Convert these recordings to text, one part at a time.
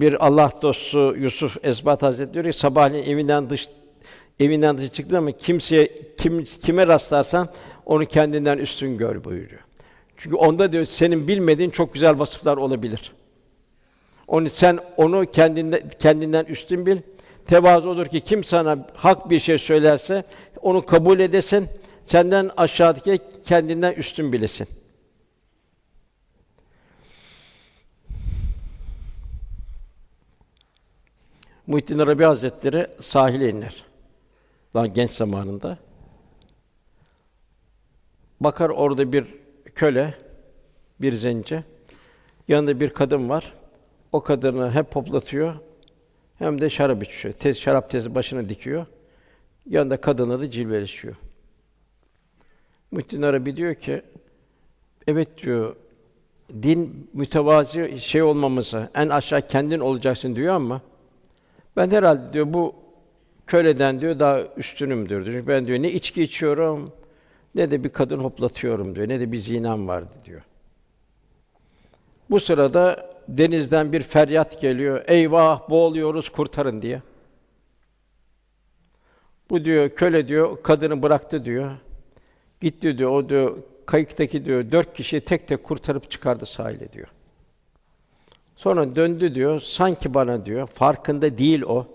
bir Allah dostu Yusuf Esbat Hazretleri diyor ki sabahleyin evinden dış evinden dışarı çıktı ama kimseye kim kime rastlarsan onu kendinden üstün gör buyuruyor. Çünkü onda diyor senin bilmediğin çok güzel vasıflar olabilir. Onu sen onu kendinden kendinden üstün bil. Tevazu odur ki kim sana hak bir şey söylerse onu kabul edesin. Senden aşağıdaki kendinden üstün bilesin. Muhittin Arabi Hazretleri sahile iner. Daha genç zamanında. Bakar orada bir köle, bir zenci. Yanında bir kadın var. O kadını hep hoplatıyor. Hem de şarap içiyor. Tez, şarap tezi başına dikiyor. Yanında kadınla da cilveleşiyor. Muhittin Arabi diyor ki, evet diyor, din mütevazi şey olmamızı, en aşağı kendin olacaksın diyor ama ben herhalde diyor bu köleden diyor daha üstünümdür diyor. Çünkü ben diyor ne içki içiyorum ne de bir kadın hoplatıyorum diyor. Ne de bir zinam vardı diyor. Bu sırada denizden bir feryat geliyor. Eyvah boğuluyoruz kurtarın diye. Bu diyor köle diyor kadını bıraktı diyor. Gitti diyor o diyor kayıktaki diyor dört kişiyi tek tek kurtarıp çıkardı sahile diyor. Sonra döndü diyor, sanki bana diyor, farkında değil o,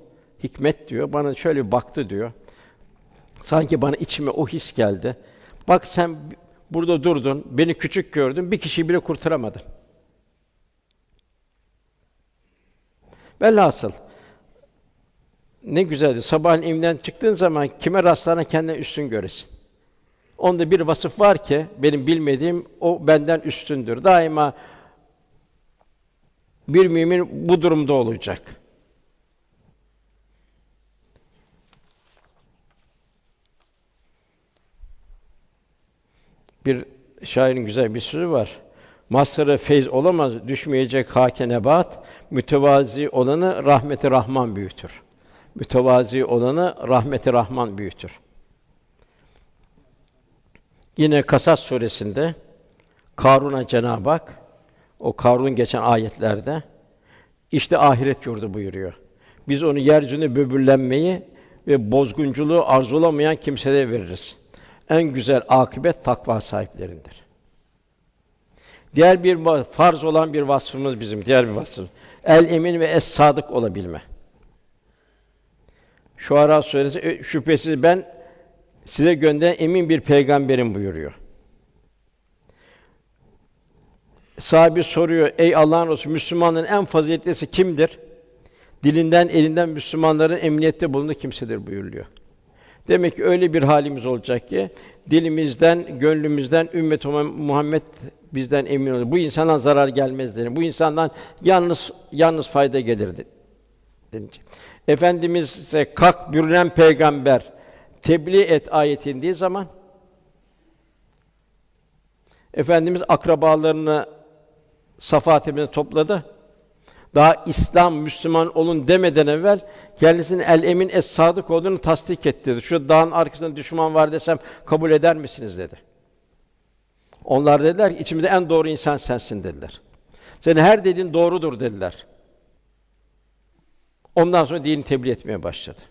hikmet diyor, bana şöyle baktı diyor. Sanki bana içime o his geldi. Bak sen burada durdun, beni küçük gördün, bir kişiyi bile kurtaramadın. Velhasıl, ne güzeldi. Sabahleyin evden çıktığın zaman kime rastlarına kendine üstün göresin. Onda bir vasıf var ki benim bilmediğim o benden üstündür. Daima bir mümin bu durumda olacak. Bir şairin güzel bir sözü var. Mazhar feyz olamaz, düşmeyecek hake nebat, mütevazi olanı rahmeti Rahman büyütür. Mütevazi olanı rahmeti Rahman büyütür. Yine Kasas suresinde Karun'a Cenab-ı Hak o Karun geçen ayetlerde işte ahiret yurdu buyuruyor. Biz onu yeryüzünde böbürlenmeyi ve bozgunculuğu arzulamayan kimselere veririz. En güzel akıbet takva sahiplerindir. Diğer bir farz olan bir vasfımız bizim diğer bir vasfımız. El emin ve es sadık olabilme. Şuara suresi "E, şüphesiz ben size gönderen emin bir peygamberim buyuruyor. Sahibi soruyor, ey Allah'ın Resulü, Müslümanların en faziletlisi kimdir? Dilinden, elinden Müslümanların emniyette bulunduğu kimsedir buyuruluyor. Demek ki öyle bir halimiz olacak ki dilimizden, gönlümüzden ümmet Muhammed bizden emin olur. Bu insandan zarar gelmez denir. Bu insandan yalnız yalnız fayda gelir denilecek. Efendimiz ise kalk bürünen peygamber tebliğ et ayet indiği zaman Efendimiz akrabalarını Safa tepesine topladı. Daha İslam Müslüman olun demeden evvel kendisinin el emin es sadık olduğunu tasdik ettirdi. Şu dağın arkasında düşman var desem kabul eder misiniz dedi. Onlar dediler ki içimizde en doğru insan sensin dediler. Senin her dediğin doğrudur dediler. Ondan sonra dini tebliğ etmeye başladı.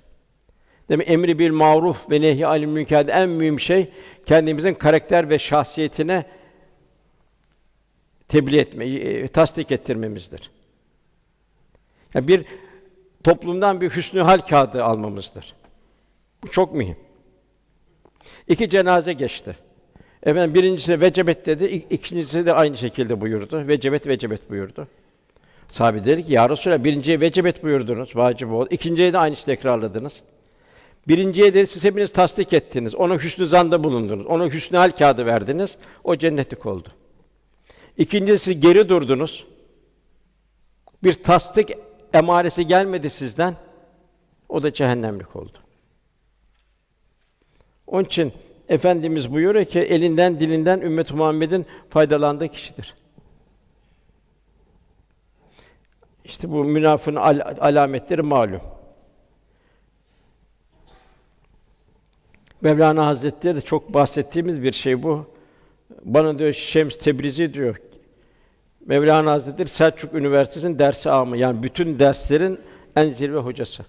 Demek emri bil maruf ve nehy anil münker'de en mühim şey kendimizin karakter ve şahsiyetine tebliğ etmeyi, e, tasdik ettirmemizdir. Yani bir toplumdan bir hüsnü hal kağıdı almamızdır. Bu çok mühim. İki cenaze geçti. Efendim birincisi vecebet dedi, ik- ikincisi de aynı şekilde buyurdu. Vecebet vecebet buyurdu. Sahabe dedi ki, Ya Resulallah, birinciye vecebet buyurdunuz, vacip oldu. İkinciye de aynı şeyi tekrarladınız. Birinciye de siz hepiniz tasdik ettiniz. Ona hüsnü zanda bulundunuz. Ona hüsnü hal kağıdı verdiniz. O cennetlik oldu. İkincisi geri durdunuz. Bir tasdik emaresi gelmedi sizden. O da cehennemlik oldu. Onun için Efendimiz buyuruyor ki elinden dilinden ümmet Muhammed'in faydalandığı kişidir. İşte bu münafığın al- alametleri malum. Mevlana Hazretleri de çok bahsettiğimiz bir şey bu. Bana diyor Şems Tebrizi diyor. Mevlana Hazretleri Selçuk Üniversitesi'nin dersi amı yani bütün derslerin en zirve hocası.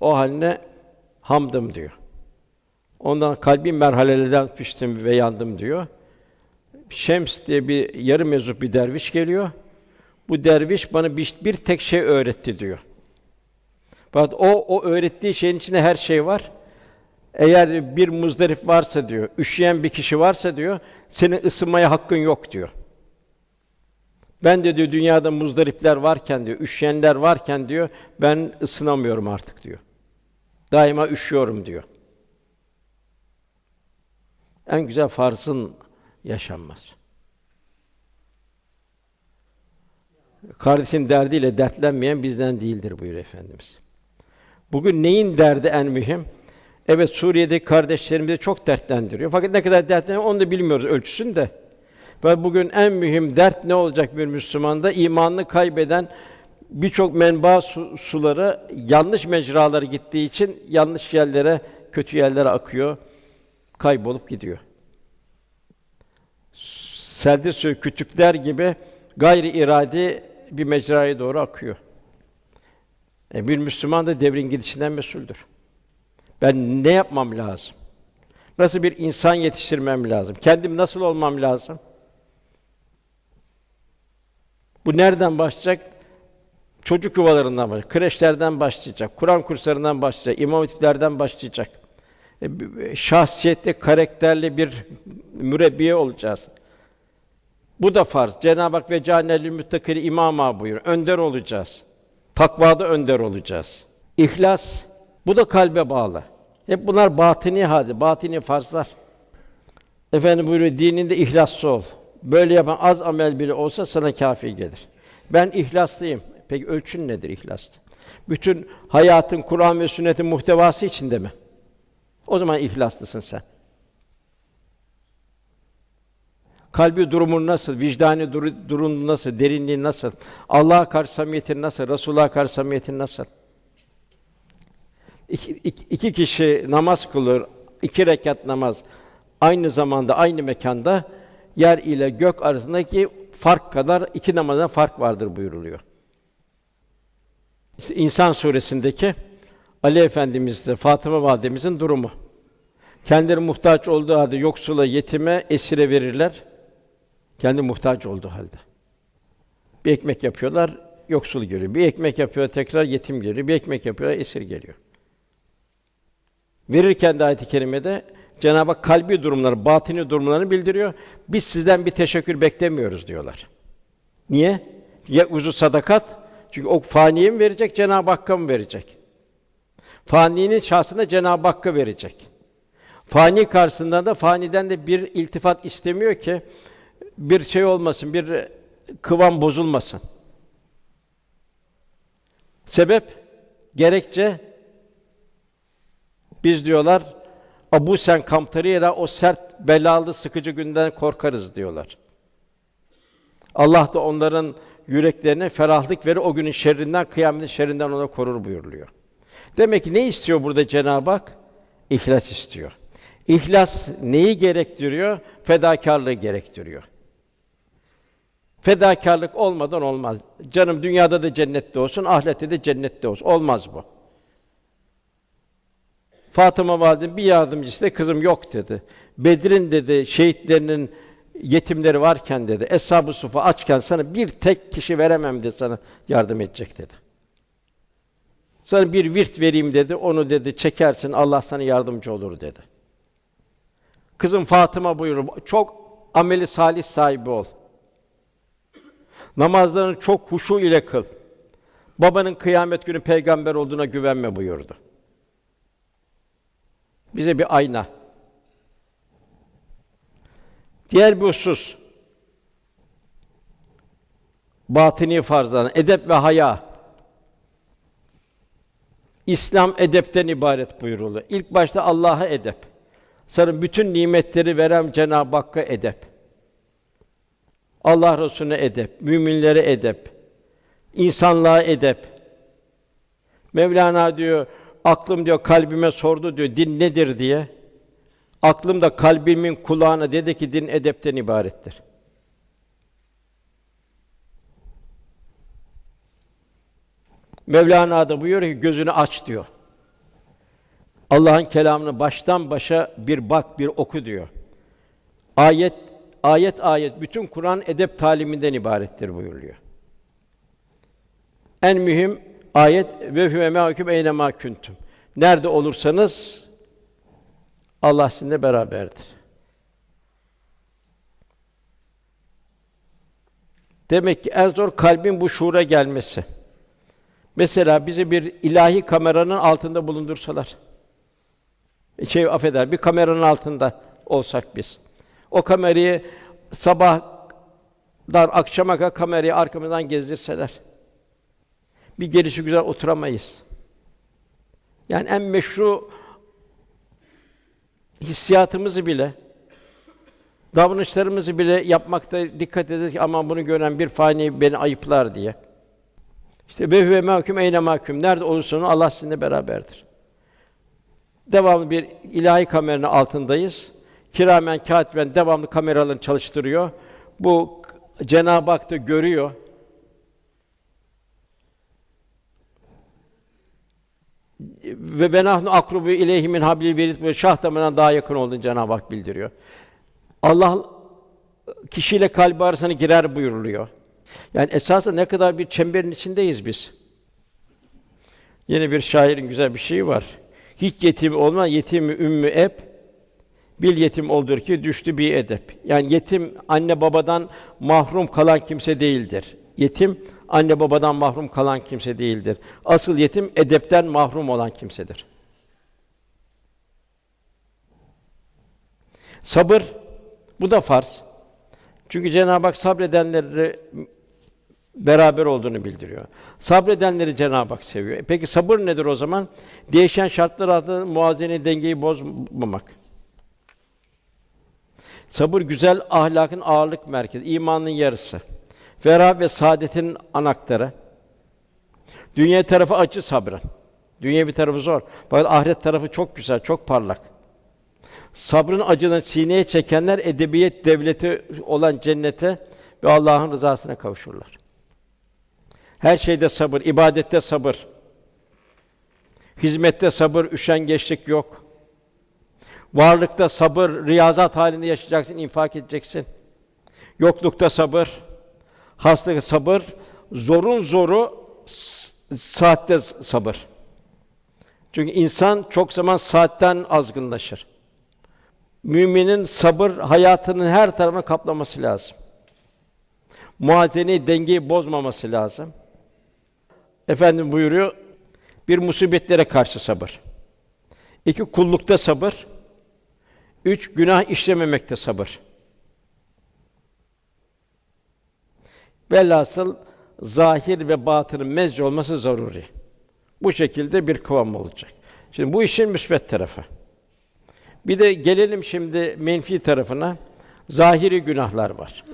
O haline hamdım diyor. Ondan kalbi merhalelerden piştim ve yandım diyor. Şems diye bir yarı meczup bir derviş geliyor. Bu derviş bana bir, bir tek şey öğretti diyor. Fakat o o öğrettiği şeyin içinde her şey var. Eğer bir muzdarip varsa diyor, üşüyen bir kişi varsa diyor, senin ısınmaya hakkın yok diyor. Ben de diyor dünyada muzdaripler varken diyor, üşüyenler varken diyor, ben ısınamıyorum artık diyor. Daima üşüyorum diyor. En güzel farzın yaşanmaz. Kardeşin derdiyle dertlenmeyen bizden değildir buyuruyor Efendimiz. Bugün neyin derdi en mühim? Evet Suriye'deki kardeşlerimizi çok dertlendiriyor. Fakat ne kadar dertlendiriyor onu da bilmiyoruz ölçüsünü de. Ve bugün en mühim dert ne olacak bir Müslümanda? İmanını kaybeden birçok menba su, suları yanlış mecralara gittiği için yanlış yerlere, kötü yerlere akıyor, kaybolup gidiyor. Selde suyu kütükler gibi gayri iradi bir mecraya doğru akıyor. E bir Müslüman da devrin gidişinden mesuldür. Ben ne yapmam lazım? Nasıl bir insan yetiştirmem lazım? Kendim nasıl olmam lazım? Bu nereden başlayacak? Çocuk yuvalarından başlayacak, kreşlerden başlayacak, Kur'an kurslarından başlayacak, imam hatiplerden başlayacak. E, şahsiyetli, karakterli bir mürebbiye olacağız. Bu da farz. Cenab-ı Hak ve cennetli müttakili imama buyuruyor. Önder olacağız. Takvada önder olacağız. İhlas bu da kalbe bağlı. Hep bunlar batini hadi, batini farzlar. Efendim buyuruyor, dininde ihlaslı ol. Böyle yapan az amel bile olsa sana kâfi gelir. Ben ihlaslıyım. Peki ölçün nedir ihlaslı? Bütün hayatın Kur'an ve sünnetin muhtevası içinde mi? O zaman ihlaslısın sen. Kalbi durumun nasıl, vicdani duru- durumun nasıl, derinliği nasıl, Allah'a karşı samimiyetin nasıl, Resulullah'a karşı samimiyetin nasıl? İki, iki, iki kişi namaz kılıyor, iki rekat namaz aynı zamanda, aynı mekanda yer ile gök arasındaki fark kadar iki namazdan fark vardır buyuruluyor. İnsan suresindeki Ali Efendimizle Fatıma validemizin durumu. Kendileri muhtaç olduğu halde yoksula, yetime, esire verirler. Kendi muhtaç olduğu halde. Bir ekmek yapıyorlar, yoksul geliyor. Bir ekmek yapıyor, tekrar yetim geliyor. Bir ekmek yapıyor, esir geliyor. Verirken de ayet-i kerimede Cenab-ı Hak kalbi durumları, batini durumlarını bildiriyor. Biz sizden bir teşekkür beklemiyoruz diyorlar. Niye? Ya uzu sadakat, çünkü o faniye mi verecek, Cenab-ı Hakk'a mı verecek? Faninin şahsına Cenab-ı Hakk'a verecek. Fani karşısında da faniden de bir iltifat istemiyor ki bir şey olmasın, bir kıvam bozulmasın. Sebep gerekçe biz diyorlar Abu Sen Kamtarıyla o sert, belalı, sıkıcı günden korkarız diyorlar. Allah da onların yüreklerine ferahlık verir, o günün şerrinden, kıyametin şerrinden ona korur buyuruluyor. Demek ki ne istiyor burada Cenab-ı Hak? İhlas istiyor. İhlas neyi gerektiriyor? Fedakarlığı gerektiriyor. Fedakarlık olmadan olmaz. Canım dünyada da cennette olsun, ahirette de cennette olsun. Olmaz bu. Fatıma validem bir yardımcısı da kızım yok dedi. Bedir'in dedi şehitlerinin yetimleri varken dedi. Eshab-ı Sufa açken sana bir tek kişi veremem dedi sana yardım edecek dedi. Sana bir virt vereyim dedi. Onu dedi çekersin Allah sana yardımcı olur dedi. Kızım Fatıma buyurur. Çok ameli salih sahibi ol. Namazlarını çok huşu ile kıl. Babanın kıyamet günü peygamber olduğuna güvenme buyurdu. Bize bir ayna. Diğer bir husus. Batini farzlardan edep ve haya. İslam edepten ibaret buyuruluyor. İlk başta Allah'a edep. Sonra bütün nimetleri veren Cenab-ı Hakk'a edep. Allah Resulüne edep, müminlere edep, insanlığa edep. Mevlana diyor, Aklım diyor kalbime sordu diyor din nedir diye. Aklım da kalbimin kulağına dedi ki din edepten ibarettir. Mevlana da buyuruyor ki gözünü aç diyor. Allah'ın kelamını baştan başa bir bak, bir oku diyor. Ayet ayet ayet bütün Kur'an edep taliminden ibarettir buyuruluyor. En mühim ayet ve huve ma'akum eyne ma kuntum. Nerede olursanız Allah sizinle beraberdir. Demek ki en zor kalbin bu şuura gelmesi. Mesela bizi bir ilahi kameranın altında bulundursalar. Şey affeder, bir kameranın altında olsak biz. O kamerayı sabahdan akşama kadar kamerayı arkamızdan gezdirseler. Bir gelişi güzel oturamayız. Yani en meşru hissiyatımızı bile davranışlarımızı bile yapmakta dikkat ederiz ki aman bunu gören bir fani beni ayıplar diye. İşte ve huve mahkum eyne mahkum. Nerede olursanız Allah sizinle beraberdir. Devamlı bir ilahi kameranın altındayız. Kiramen katiben devamlı kameralarını çalıştırıyor. Bu Cenab-ı Hak da görüyor. Ve ve nahnu akrubu ileyhi min hablil verid ve şah damarından daha yakın olduğunu Cenab-ı Hak bildiriyor. Allah kişiyle kalbi arasına girer buyuruluyor. Yani esasında ne kadar bir çemberin içindeyiz biz. Yine bir şairin güzel bir şeyi var. Hiç yetim olma, yetimi ümmü ep, bil yetim oldur ki düştü bir edep. Yani yetim anne babadan mahrum kalan kimse değildir. Yetim anne babadan mahrum kalan kimse değildir. Asıl yetim edepten mahrum olan kimsedir. Sabır bu da farz. Çünkü Cenab-ı Hak sabredenleri beraber olduğunu bildiriyor. Sabredenleri Cenab-ı Hak seviyor. E Peki sabır nedir o zaman? Değişen şartlar altında muazene dengeyi bozmamak. Sabır güzel ahlakın ağırlık merkezi, imanın yarısı. Ferah ve saadetin anahtarı. Dünya tarafı acı sabren. Dünya bir tarafı zor. Fakat ahiret tarafı çok güzel, çok parlak. Sabrın acını sineye çekenler edebiyet devleti olan cennete ve Allah'ın rızasına kavuşurlar. Her şeyde sabır, ibadette sabır. Hizmette sabır, üşengeçlik yok. Varlıkta sabır, riyazat halinde yaşayacaksın, infak edeceksin. Yoklukta sabır, hastalıkta sabır, zorun zoru saatte sabır. Çünkü insan çok zaman saatten azgınlaşır. Müminin sabır hayatının her tarafını kaplaması lazım. Muazene dengeyi bozmaması lazım. Efendim buyuruyor, bir musibetlere karşı sabır. İki kullukta sabır. Üç günah işlememekte sabır. Velhasıl zahir ve batının mezci olması zaruri. Bu şekilde bir kıvam olacak. Şimdi bu işin müsbet tarafı. Bir de gelelim şimdi menfi tarafına. Zahiri günahlar var.